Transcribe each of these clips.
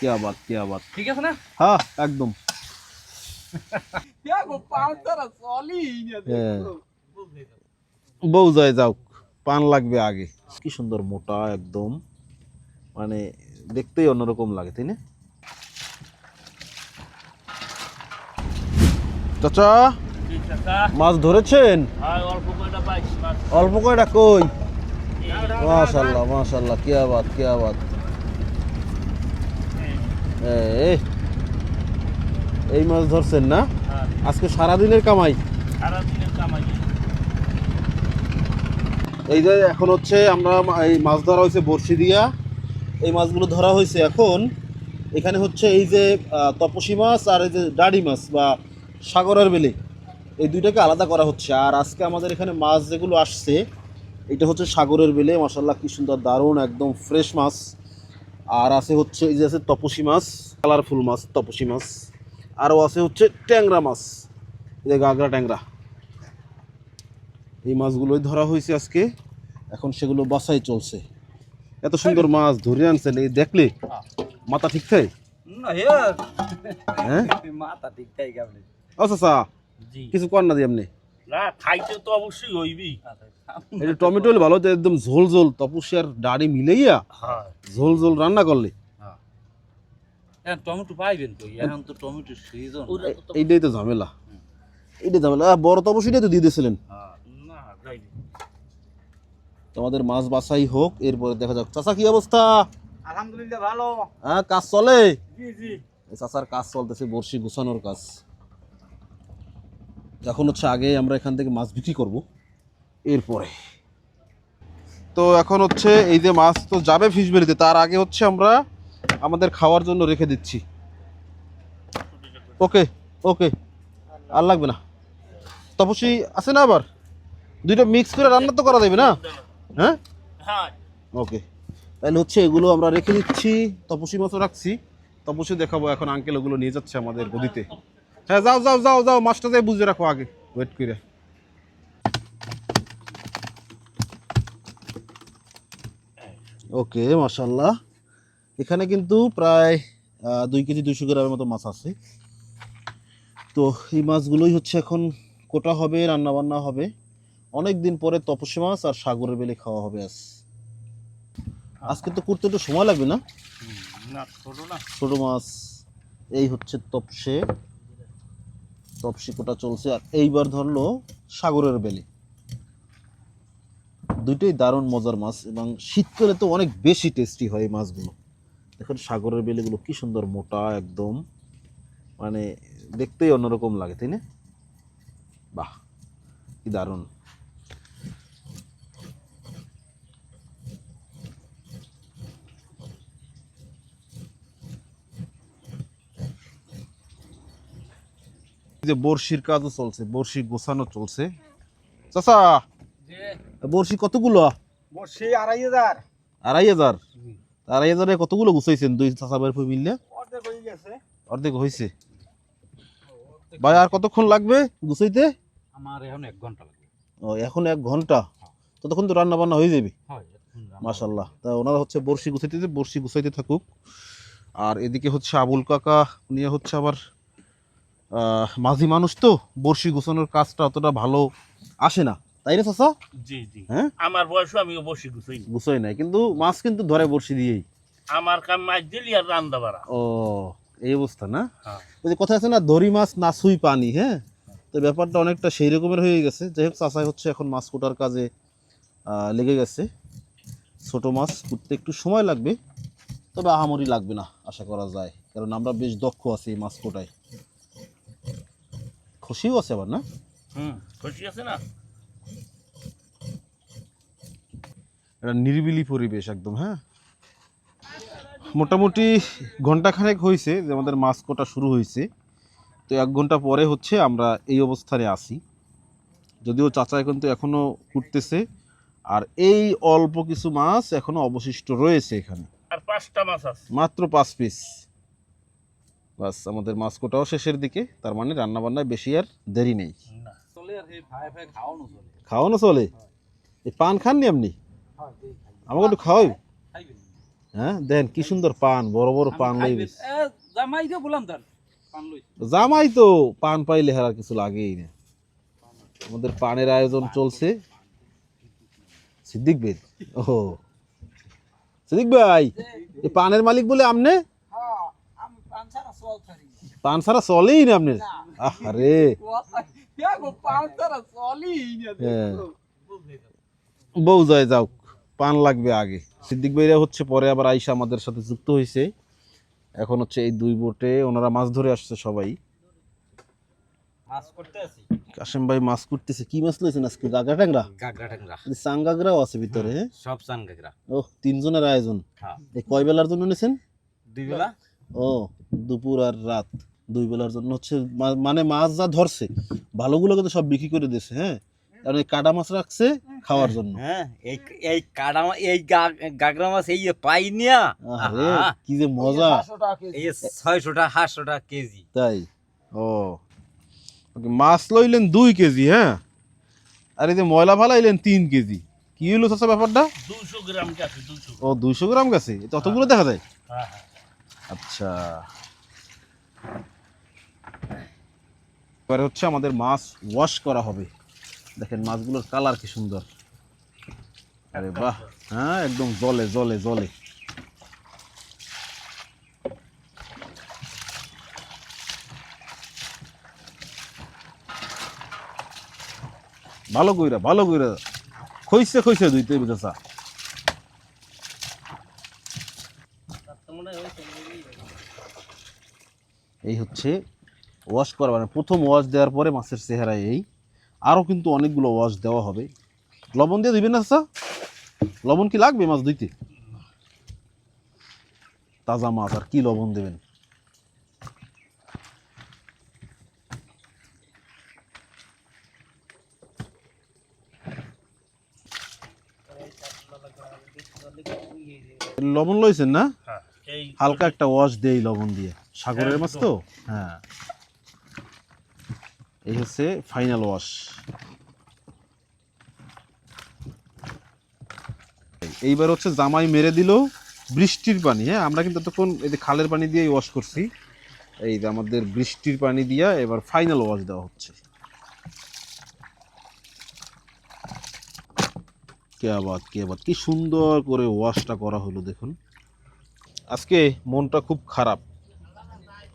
क्या बात क्या बात ঠিক আছে না হ্যাঁ একদম क्या गो पाँच तरह सॉली হ্যাঁ। বউ যায় যাও পান লাগবে আগে কি সুন্দর মোটা একদম মানে দেখতেই অন্যরকম লাগে তাই না চাচা মাছ ধরেছেন অল্প কয়টা কই মাশাল্লাহ মাশাল্লাহ কি আবাদ কি আবাদ এই এই মাছ ধরছেন না? আজকে সারাদিনের কামাই? এই যে এখন হচ্ছে আমরা এই মাছ ধরা হয়েছে বড়শি দিয়া। এই মাছগুলো ধরা হয়েছে এখন। এখানে হচ্ছে এই যে তপসী মাছ আর এই যে ডাড়ি মাছ বা সাগরের বেলে। এই দুইটাকে আলাদা করা হচ্ছে। আর আজকে আমাদের এখানে মাছ যেগুলো আসছে এটা হচ্ছে সাগরের বেলে। মাসাল্লাহ কি সুন্দর দারুণ একদম ফ্রেশ মাছ। আর আছে হচ্ছে এই যে আছে তপসী মাছ কালারফুল মাছ তপসী মাছ। আরও আছে হচ্ছে ট্যাংরা মাছ এই যে গাগরা ট্যাংরা। এই মাছগুলোই ধরা হয়েছে আজকে। এখন সেগুলো বাসাই চলছে। এত সুন্দর মাছ ধরে আনছেন এই দেখলে মাথা ঠিক থাকে? হ্যাঁ? মাথা ঠিক তাই আচ্ছা আচ্ছা কিছু কর না দিয়ে এমনি। না খাইতে তো অবশ্যই হইবি এটা টমেটো হলে ভালো হতো, একদম ঝোল ঝোল তপসি আর ডাড়ি মিলাইয়া হ্যাঁ। ঝোল ঝোল রান্না করলে। টমেটো পাইবেন তো এখন তো টমেটো সিজন এইটাই তো ঝামেলা। এইটাই ঝামেলা। বড় তপসিটাই তো দিয়ে দিয়েছিলেন। তোমাদের মাছ বাছাই হোক এরপরে দেখা যাক। চাচা কি অবস্থা? আলহামদুলিল্লাহ ভালো। হ্যাঁ কাজ চলে? জি জি। চাচার কাজ চলতেছে বড়শি গুছানোর কাজ। এখন হচ্ছে আগে আমরা এখান থেকে মাছ বিক্রি করব। এরপরে। তো এখন হচ্ছে এই যে মাছ তো যাবে ফিশ বেরিতে তার আগে হচ্ছে আমরা আমাদের খাওয়ার জন্য রেখে দিচ্ছি। ওকে ওকে, আর লাগবে না। তপসি আছে না আবার? দুইটা মিক্স করে রান্না তো করা যাবে না? হ্যাঁ? ওকে, তাহলে হচ্ছে এগুলো আমরা রেখে দিচ্ছি। তপসি মাছও রাখছি। তপসি দেখাবো এখন আঙ্কেল ওগুলো নিয়ে যাচ্ছে আমাদের গদিতে। হ্যাঁ যাও যাও যাও যাও, মাছটা যাই বুঝে রাখো আগে। ওয়েট করে। ওকে মাশাল্লাহ এখানে কিন্তু প্রায় দুই কেজি দুইশো গ্রামের মতো মাছ আছে। তো এই মাছগুলোই হচ্ছে এখন কোটা হবে রান্না বান্না হবে। অনেক দিন পরে তপসী মাছ আর সাগরের বেলে খাওয়া হবে আজ। আজকে তো করতে একটু সময় লাগবে না? না ছোট না। ছোট মাছ এই হচ্ছে তপসে তপসি কোটা চলছে আর এইবার ধরলো সাগরের বেলে। দুইটাই দারুণ মজার মাছ এবং শীতকালে তো অনেক বেশি টেস্টি হয় এই মাছগুলো। দেখুন সাগরের বেলেগুলো কি সুন্দর মোটা একদম। মানে দেখতেই অন্যরকম লাগে, তাই না? বাহ, কি দারুণ। যে বড়শির কাজও চলছে, বড়শি গোছানো চলছে। চাচা! বড়শি কতগুলো? বসে আড়াই হাজার। আড়াই হাজার? আড়াই হাজারে কতগুলো গুছাইছেন দুই চাচা ভাইয়ের ফুই মিললে অর্ধেক হয়ে গেছে। অর্ধেক হয়েছে ভাই আর কতক্ষণ লাগবে গুছাইতে? আমার এখন এক ঘণ্টা লাগবে। ও এখন এক ঘণ্টা? ততক্ষণ তো রান্না বান্না হয়ে যাবে? হয় মাশাল্লাহ তা ওনারা হচ্ছে বড়শি গুছাইতে বড়শি গুছাইতে থাকুক। আর এদিকে হচ্ছে আবুল কাকা নিয়ে হচ্ছে আবার মাঝি মানুষ তো। বড়শি গুছানোর কাজটা অতটা ভালো আসে না। তাই না চাচা? জি জি। হ্যাঁ? আমার বয়সও আমি বসে গুছাই গুছাই নাই কিন্তু মাছ কিন্তু ধরে দিয়েই। আমার কাম মাছ দিলি আর রান্দা বাড়া। ও এই অবস্থা না? হ্যাঁ। ওই যে কথা আছে না দড়ি মাছ না সুই পানি হ্যাঁ? তো ব্যাপারটা অনেকটা সেই রকমের হয়ে গেছে। যাই হোক চাষাই হচ্ছে এখন মাছ কোটার কাজে লেগে গেছে। ছোট মাছ কুটতে একটু সময় লাগবে তবে আহামরি লাগবে না আশা করা যায়। কারণ আমরা বেশ দক্ষ আছি এই মাছ কোটায়। খুশিও আছে আবার না? হুম খুশি আছে না? এটা নিরিবিলি পরিবেশ একদম হ্যাঁ? মোটামুটি ঘন্টাখানেক হয়েছে যে আমাদের মাছ কোটা শুরু হয়েছে তো এক ঘণ্টা পরে হচ্ছে আমরা এই অবস্থানে আসি। যদিও চাচা এখন তো এখনও কুটতেছে আর এই অল্প কিছু মাছ এখনও অবশিষ্ট রয়েছে এখানে। আর পাঁচটা মাছ আছে। মাত্র পাঁচ পিস বাস আমাদের মাছ কোটাও শেষের দিকে তার মানে রান্না বান্নায় বেশি আর দেরি নেই। চলে আর এই ভাই ভাই খাওয়ানো চলে। খাওয়ানো চলে? এই পান খাননি আপনি? আমাকে একটু খাওয়াই হ্যাঁ দেন কি সুন্দর পান বড় বড় পান জামাই বললাম তার জামাই তো পান পাইলে হারা কিছু লাগেই না। আমাদের পানের আয়োজন চলছে। সিদ্দিক ভাই ও সিদ্দিক ভাই এই পানের মালিক বলে আমনে? পান ছাড়া চলেই না আপনার আরে হ্যাঁ। বউ যায় যাও। পান লাগবে আগে। সিদ্দিক ভাইরা হচ্ছে পরে আবার আইসা আমাদের সাথে যুক্ত হয়েছে এখন হচ্ছে এই দুই বোটে ওনারা মাছ ধরে আসছে সবাই। কাশেম ভাই মাছ করতেছে। কি মাছ লইছেন আজকে? গাগরা ট্যাংরা? গাগরা আছে ভিতরে হ্যাঁ? সব চান ও তিনজনের আয়োজন। হ্যাঁ। এই কয় বেলার জন্য নিয়েছেন দুই বেলা? ও দুপুর আর রাত। দুই বেলার জন্য হচ্ছে মানে মাছ যা ধরছে ভালোগুলোকে তো সব বিক্রি করে দিয়েছে হ্যাঁ? কারণ এই কাটা মাছ রাখছে খাওয়ার জন্য। হ্যাঁ এই এই কাটা এই গাগরা মাছ এই যে পাই নিয়া আরে কি যে মজা। এই ছয়শো টাকা সাতশো টাকা কেজি। তাই? ও। ওকে মাছ লইলেন দুই কেজি হ্যাঁ? আর এই যে ময়লা ফালাইলেন তিন কেজি। কি হলো ব্যাপারটা? দুশো গ্রাম গেছে ও দুইশো গ্রাম গেছে? ততগুলো দেখা যায়? হ্যাঁ হ্যাঁ। আচ্ছা। এবারে হচ্ছে আমাদের মাছ ওয়াশ করা হবে। দেখেন মাছগুলোর কালার কি সুন্দর। আরে বাহ হ্যাঁ একদম জলে জলে জলে। ভালো কইরা ভালো কইরা। খইছে খইছে দুইতে বেচা এই হচ্ছে ওয়াশ করা মানে প্রথম ওয়াশ দেওয়ার পরে মাছের চেহারা এই আরও কিন্তু অনেকগুলো ওয়াশ দেওয়া হবে। লবণ দিয়ে দিবেন না লবণ কি লাগবে মাছ ধুইতে? তাজা মাছ আর কি লবণ দেবেন? লবণ লইছেন না? হ্যাঁ হালকা একটা ওয়াশ দেই লবণ দিয়ে। সাগরের মাছ তো? হ্যাঁ। এই হচ্ছে ফাইনাল ওয়াশ এইবার হচ্ছে জামাই মেরে দিল বৃষ্টির পানি হ্যাঁ? আমরা কিন্তু তখন এই যে খালের পানি দিয়েই ওয়াশ করছি। এই যে আমাদের বৃষ্টির পানি দিয়া এবার ফাইনাল ওয়াশ দেওয়া হচ্ছে। কে আবাদ কে আবাদ কি সুন্দর করে ওয়াশটা করা হলো দেখুন। আজকে মনটা খুব খারাপ।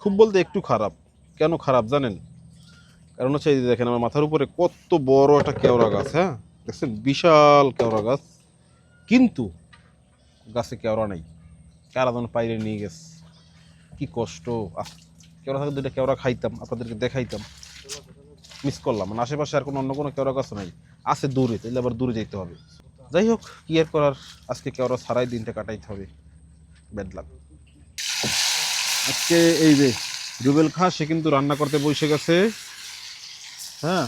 খুব বলতে একটু খারাপ। কেন খারাপ জানেন? কারণ হচ্ছে এই দেখেন আমার মাথার উপরে কত বড় একটা কেওড়া গাছ হ্যাঁ? দেখছেন? বিশাল কেওড়া গাছ। কিন্তু গাছে কেওড়া নেই। কারা যেন পাইরে নিয়ে গেছে। কি কষ্ট। কেওড়া থাকলে দুইটা কেওড়া খাইতাম, আপনাদেরকে দেখাইতাম। মিস করলাম। মানে আশেপাশে আর কোনো অন্য কোনো কেওড়া গাছ নাই। আছে দূরে তাহলে আবার দূরে যেতে হবে। যাই হোক, কি আর করার? আজকে কেওড়া ছাড়াই দিনটা কাটাইতে হবে। লাক আজকে এই যে রুবেল খা, সে কিন্তু রান্না করতে বসে গেছে। হ্যাঁ?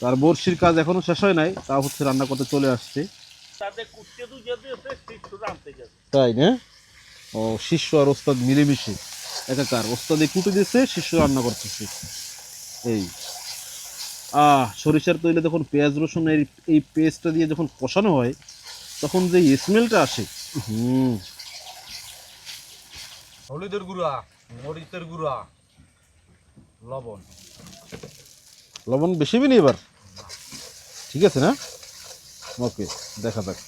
তার বর্ষির কাজ এখনও শেষ হয় নাই তা হচ্ছে রান্না করতে চলে আসছে। তাই না? ও শিষ্য আর ওস্তাদ মিলেমিশে একাকার। ওস্তাদে কুটে দিয়েছে শিষ্য রান্না করতেছে। এই। আহ সরিষার তৈলে যখন পেঁয়াজ রসুন এই এই পেস্টটা দিয়ে যখন কষানো হয় তখন যে স্মেলটা আসে হুম। হলুদের গুঁড়া মরিচের গুঁড়া লবণ। লবণ বেশি বিনি এবার। ঠিক আছে না? ওকে দেখা যাক।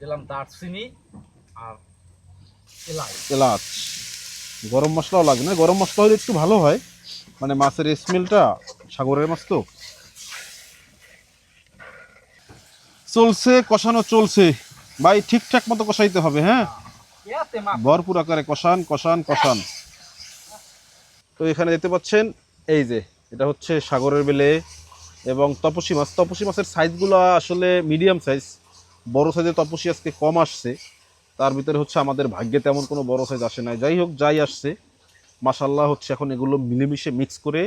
দিলাম দারচিনি আর এলাই এলাচ। গরম মশলাও লাগে না। গরম মশলা হলে একটু ভালো হয়। মানে মাছের স্মেলটা সাগরের মাছ তো। চলছে কষানো চলছে। ভাই ঠিকঠাক মতো কষাইতে হবে হ্যাঁ? ভরপুর আকারে কষান কষান কষান। তো এখানে দেখতে পাচ্ছেন এই যে এটা হচ্ছে সাগরের বেলে এবং তপসী মাছ। তপসী মাছের সাইজগুলো আসলে মিডিয়াম সাইজ বড় সাইজের তপসী আজকে কম আসছে। তার ভিতরে হচ্ছে আমাদের ভাগ্যে তেমন কোনো বড় সাইজ আসে নাই। যাই হোক যাই আসছে মাসাল্লাহ হচ্ছে এখন এগুলো মিলেমিশে মিক্স করে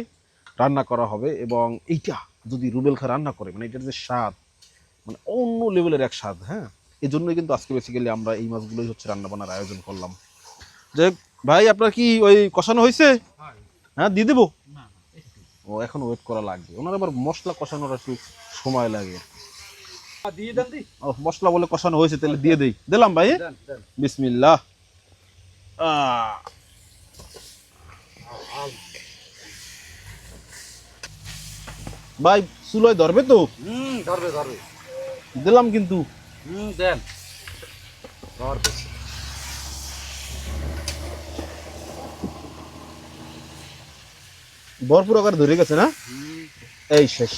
রান্না করা হবে এবং এইটা যদি রুবেল খা রান্না করে মানে এটার যে স্বাদ মানে অন্য লেভেলের এক স্বাদ হ্যাঁ? এই জন্যই কিন্তু আজকে বেসিক্যালি আমরা এই মাছগুলোই হচ্ছে রান্না বান্নার আয়োজন করলাম। যে ভাই আপনার কি ওই কষানো হয়েছে হ্যাঁ দিয়ে দেবো? ও এখন ওয়েট করা লাগবে। ওনার আবার মশলা কষানোর একটু সময় লাগে। মশলা বলে কষানো হয়েছে তাহলে দিয়ে দেই। দিলাম ভাই। বিসমিল্লাহ। ভাই চুলোয় ধরবে তো? হুম ধরবে ধরবে। দিলাম কিন্তু। হুম দেন। ধরবে। ভরপুর আকার ধরে গেছে না? এই শেষ।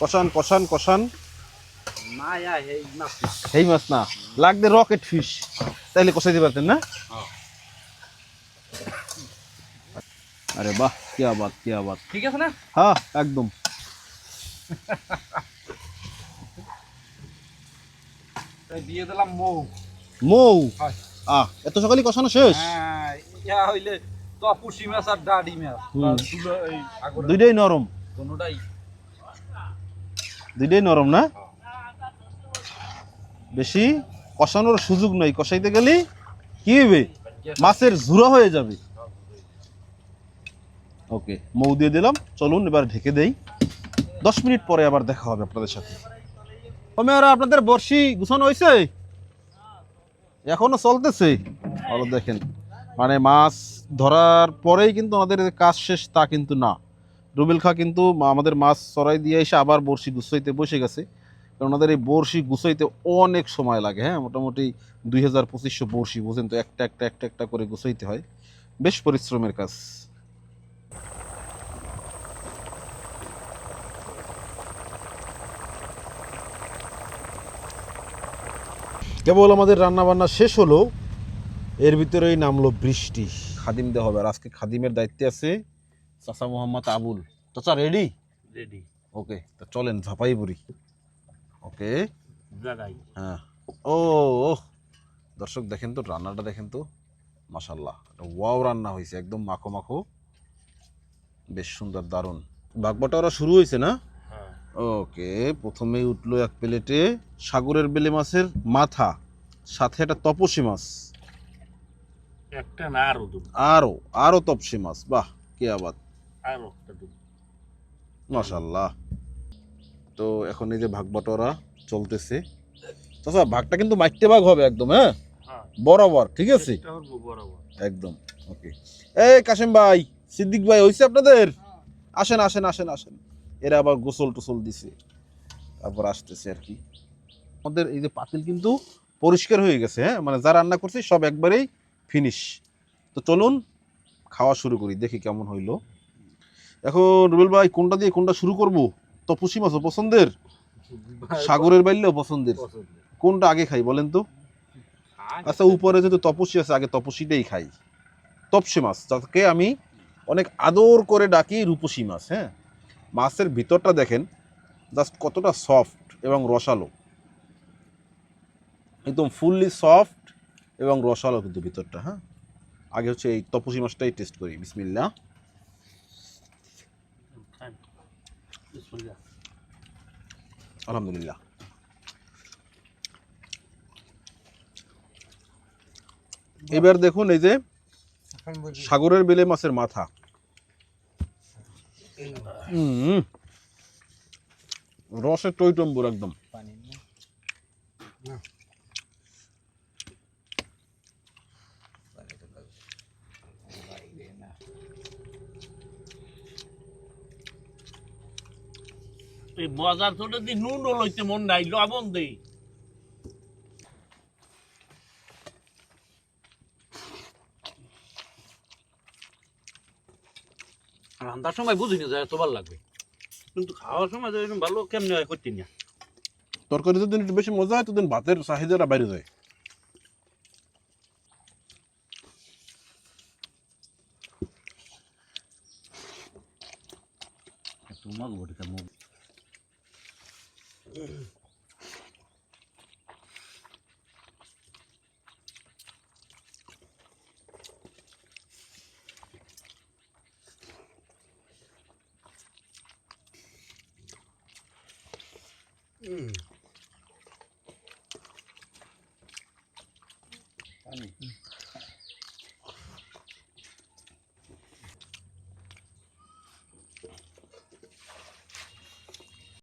কষান কষান কষান। এই মাছ। না। লাগবে রকেট ফিশ। তাইলে কষাইতে পারতেন না? হ্যাঁ। আরে বাহ কি আবাদ কি আবাদ। ঠিক আছে না? হ্যাঁ একদম। দিয়ে দিলাম মৌ। মৌ? আহ এত সকালে কষানো শেষ? হ্যাঁ ইয়া মাছ আর ডাডি মাছ। দুইটাই নরম। কোনোটাই। দুইটাই নরম না? বেশি কষানোর সুযোগ নাই। কষাইতে গেলে কি হবে মাছের ঝুরা হয়ে যাবে। ওকে মৌ দিয়ে দিলাম। চলুন এবার ঢেকে দেই। দশ মিনিট পরে আবার দেখা হবে আপনাদের সাথে। আপনাদের বর্ষি গুছানো হয়েছে এখনও চলতেছে? ভালো দেখেন। মানে মাছ ধরার পরেই কিন্তু আমাদের কাজ শেষ, তা কিন্তু না। রুবেল খা কিন্তু আমাদের মাছ চড়াই দিয়ে এসে আবার বড়শি গুছাইতে বসে গেছে। কারণ ওনাদের এই বড়শি গুছাইতে অনেক সময় লাগে হ্যাঁ? মোটামুটি দুই হাজার পঁচিশশো বড়শি বুঝেন তো, একটা একটা একটা একটা করে গুছাইতে হয়। বেশ পরিশ্রমের কাজ। কেবল আমাদের রান্না বান্না শেষ হলো এর ভিতরেই নামলো বৃষ্টি। খাদিম দেওয়া হবে আর আজকে খাদিমের দায়িত্বে আছে চাচা মোহাম্মদ আবুল। চাচা রেডি রেডি ওকে তা চলেন ঝাপাই বুড়ি ওকে হ্যাঁ। ও ও। দর্শক দেখেন তো রান্নাটা দেখেন তো। মাশাল্লাহ ওয়াও রান্না হয়েছে একদম মাখো মাখো। বেশ সুন্দর দারুণ। বাগবাটা ওরা শুরু হয়েছে না? হ্যাঁ। ওকে প্রথমেই উঠল এক প্লেটে সাগরের বেলে মাছের মাথা সাথে একটা তপসী মাছ। একটা না আরও দুটো। আরও আরও তপসী মাছ বাহ কে আবাদ। আরও একটা দুটো। মাশাল্লাহ। তো এখন এই যে ভাগ বটরা চলতেছে। চাচা ভাগটা কিন্তু মাইটে ভাগ হবে একদম হ্যাঁ? হ্যাঁ। বরাবর ঠিক আছে? একদম ওকে। এই কাশেম ভাই সিদ্দিক ভাই হয়েছে আপনাদের? আসেন আসেন আসেন আসেন। এরা আবার গোসল টোসল দিছে। তারপর আসতেছে আর কি। আমাদের এই যে পাতিল কিন্তু পরিষ্কার হয়ে গেছে হ্যাঁ? মানে যা রান্না করছি সব একবারেই ফিনিশ তো চলুন খাওয়া শুরু করি দেখি কেমন হইল। এখন রুবেল ভাই কোনটা দিয়ে কোনটা শুরু করব? তপসি মাছও পছন্দের? সাগরের বাইলেও পছন্দের। কোনটা আগে খাই বলেন তো? আচ্ছা উপরে যেহেতু তপসি আছে আগে তপসিটাই খাই। তপসি মাছ যাকে আমি অনেক আদর করে ডাকি রূপসী মাছ হ্যাঁ? মাছের ভিতরটা দেখেন জাস্ট কতটা সফট এবং রসালো। একদম ফুললি সফট এবং রসালো কিন্তু ভিতরটা হ্যাঁ? আগে হচ্ছে এই তপসি মাছটাই টেস্ট করি বিসমিল্লা। আলহামদুলিল্লাহ। এবার দেখুন এই যে সাগরের বেলে মাছের মাথা। রসের টইটম্বুর একদম। এই বাজার ছোটে দি নুন লইতে মন নাই লবণ দেই। রান্নার সময় বুঝিনি যায় এত ভালো লাগবে। কিন্তু খাওয়ার সময় যে এরকম ভালো কেমনে হয় করতে না। তরকারি যদি একটু বেশি মজা হয় তো ভাতের চাহিদাটা বাইরে যায়। Mm.